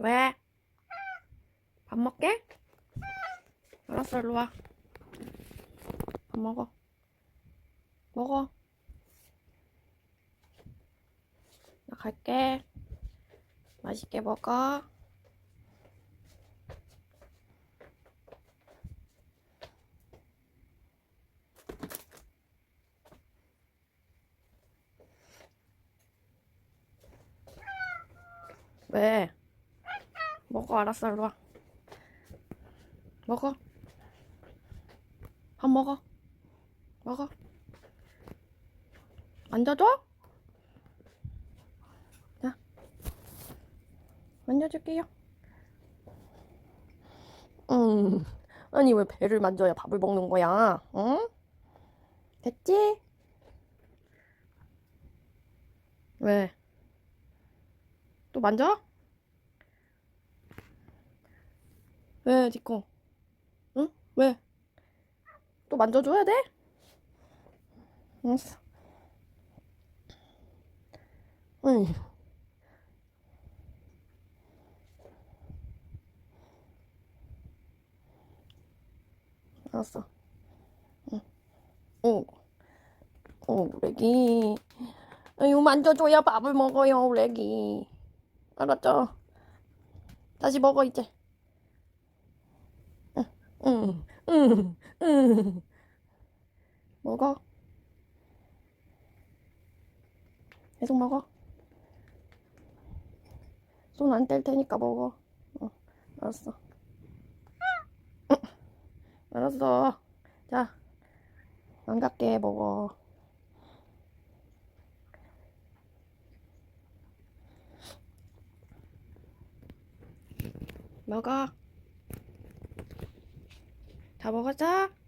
왜? 밥 먹게? 알았어, 일로 와. 밥 먹어. 먹어. 나 갈게. 맛있게 먹어. 왜? 먹어, 알았어, 일로 와. 먹어. 밥 먹어. 먹어. 만져줘? 자. 만져줄게요. 음. 아니, 왜 배를 만져야 밥을 먹는 거야? 응? 됐지? 왜? 또 만져? 왜, 디코? 응? 왜? 또 만져줘야 돼? 알았어. 응. 알았어. 응. 오. 오, 우레기. 이거 만져줘야 밥을 먹어요, 우레기. 알았죠? 다시 먹어, 이제. 응, 응, 응. 먹어. 계속 먹어. 손 안 뗄 테니까 먹어. 어, 알았어. 응, 알았어. 자, 안 갈게, 먹어. 먹어. 다 먹었어?